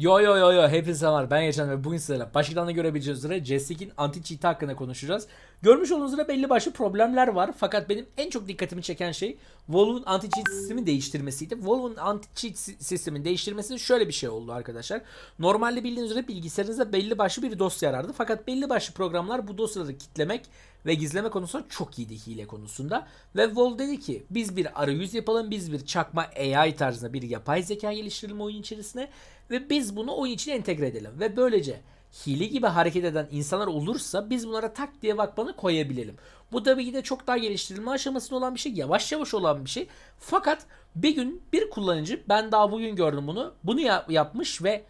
Yo yo yo yo hepinize selamlar ben Yaşan ve bugün sizlerle başlıktan da görebileceğiniz üzere Jessik'in anti cheat hakkında konuşacağız. Görmüş olduğunuz üzere belli başlı problemler var fakat benim en çok dikkatimi çeken şey Valve'un anti cheat sistemi değiştirmesiydi. Valve'un anti cheat si- sistemin değiştirmesi şöyle bir şey oldu arkadaşlar. Normalde bildiğiniz üzere bilgisayarınızda belli başlı bir dosya arardı fakat belli başlı programlar bu dosyaları kitlemek ve gizleme konusunda çok iyiydi hile konusunda. Ve Valve dedi ki biz bir arayüz yapalım, biz bir çakma AI tarzında bir yapay zeka geliştirelim oyun içerisine ve biz bunu oyun içine entegre edelim. Ve böylece hile gibi hareket eden insanlar olursa biz bunlara tak diye vakbanı koyabilelim. Bu tabii ki de çok daha geliştirilme aşamasında olan bir şey, yavaş yavaş olan bir şey. Fakat bir gün bir kullanıcı, ben daha bugün gördüm bunu, bunu ya- yapmış ve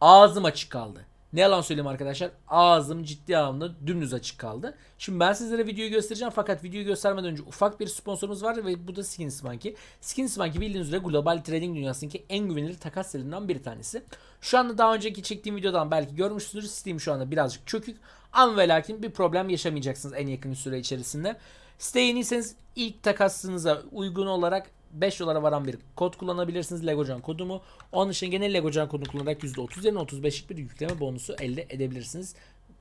ağzım açık kaldı. Ne yalan söyleyeyim arkadaşlar. Ağzım ciddi anlamda dümdüz açık kaldı. Şimdi ben sizlere videoyu göstereceğim fakat videoyu göstermeden önce ufak bir sponsorumuz var ve bu da Skins Monkey. Skins Monkey bildiğiniz üzere global trading dünyasındaki en güvenilir takas sitelerinden bir tanesi. Şu anda daha önceki çektiğim videodan belki görmüşsünüzdür. Steam şu anda birazcık çökük. Ama ve lakin bir problem yaşamayacaksınız en yakın süre içerisinde. Siteye yeniyseniz ilk takasınıza uygun olarak 5 dolara varan bir kod kullanabilirsiniz. Legocan kodumu. Onun için genel Legocan kodunu kullanarak %30 yerine 35'lik bir yükleme bonusu elde edebilirsiniz.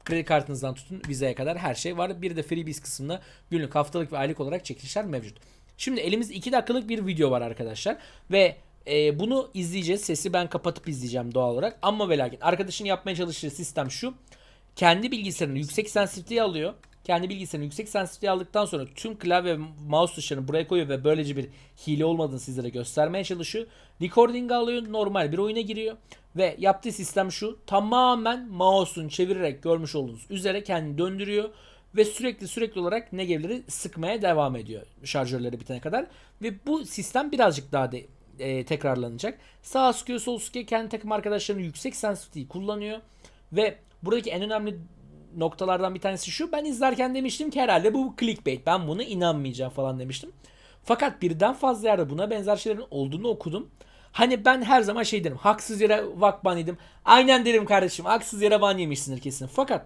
Kredi kartınızdan tutun vizeye kadar her şey var. Bir de freebies kısmında günlük, haftalık ve aylık olarak çekilişler mevcut. Şimdi elimizde 2 dakikalık bir video var arkadaşlar. Ve e, bunu izleyeceğiz. Sesi ben kapatıp izleyeceğim doğal olarak. Ama ve lakin arkadaşın yapmaya çalıştığı sistem şu. Kendi bilgisayarını yüksek sensitiviteye alıyor. Kendi bilgisayarını yüksek sensitiviteye aldıktan sonra tüm klavye ve mouse tuşlarını buraya koyuyor ve böylece bir hile olmadığını sizlere göstermeye çalışıyor. Recording alıyor, normal bir oyuna giriyor ve yaptığı sistem şu. Tamamen mouse'un çevirerek görmüş olduğunuz üzere kendini döndürüyor ve sürekli sürekli olarak negevleri sıkmaya devam ediyor şarjörleri bitene kadar ve bu sistem birazcık daha de, e, tekrarlanacak. Sağ sıkıyor, sol sıkıyor. Kendi takım arkadaşlarının yüksek sensitivity'yi kullanıyor ve buradaki en önemli noktalardan bir tanesi şu. Ben izlerken demiştim ki herhalde bu clickbait. Ben buna inanmayacağım falan demiştim. Fakat birden fazla yerde buna benzer şeylerin olduğunu okudum. Hani ben her zaman şey derim. Haksız yere vakban yedim. Aynen derim kardeşim. Haksız yere ban yemişsindir kesin. Fakat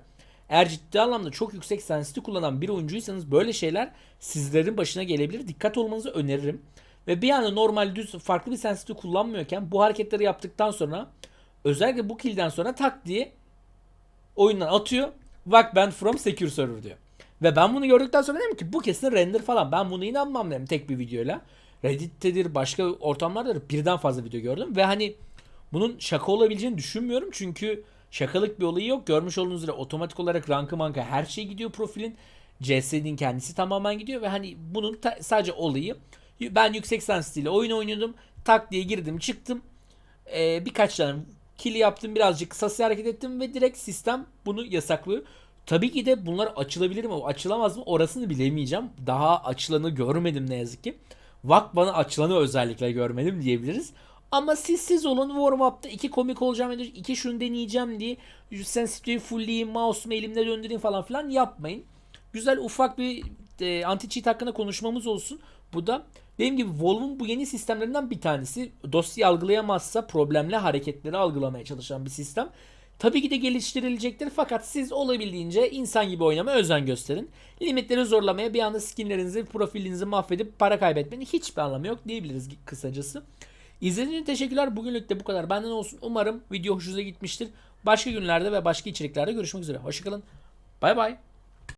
eğer ciddi anlamda çok yüksek sensitivity kullanan bir oyuncuysanız böyle şeyler sizlerin başına gelebilir. Dikkat olmanızı öneririm. Ve bir anda normal düz farklı bir sensitivity kullanmıyorken bu hareketleri yaptıktan sonra özellikle bu kill'den sonra tak diye oyundan atıyor. Ben from secure server diyor. Ve ben bunu gördükten sonra dedim ki bu kesin render falan. Ben buna inanmam dedim tek bir videoyla. Reddit'tedir başka ortamlarda birden fazla video gördüm. Ve hani bunun şaka olabileceğini düşünmüyorum. Çünkü şakalık bir olayı yok. Görmüş olduğunuz üzere otomatik olarak rankı manka her şey gidiyor profilin. CS'nin kendisi tamamen gidiyor. Ve hani bunun sadece olayı ben yüksek sensitiyle oyun oynuyordum. Tak diye girdim çıktım. Ee, birkaç tane kill yaptım birazcık kısası hareket ettim ve direkt sistem bunu yasaklıyor. Tabii ki de bunlar açılabilir mi? Açılamaz mı? Orasını bilemeyeceğim. Daha açılanı görmedim ne yazık ki. Vak bana açılanı özellikle görmedim diyebiliriz. Ama siz siz olun warm up'ta iki komik olacağım da iki şunu deneyeceğim diye sensitivity'yi fullleyeyim, mouse'umu elimde döndüreyim falan filan yapmayın. Güzel ufak bir e, anti cheat hakkında konuşmamız olsun. Bu da benim gibi Valve'un bu yeni sistemlerinden bir tanesi. Dosyayı algılayamazsa problemli hareketleri algılamaya çalışan bir sistem. Tabii ki de geliştirilecektir fakat siz olabildiğince insan gibi oynamaya özen gösterin. Limitleri zorlamaya bir anda skinlerinizi, profilinizi mahvedip para kaybetmenin hiçbir anlamı yok diyebiliriz kısacası. İzlediğiniz için teşekkürler. Bugünlük de bu kadar. Benden olsun. Umarım video hoşunuza gitmiştir. Başka günlerde ve başka içeriklerde görüşmek üzere. Hoşçakalın. Bay bay.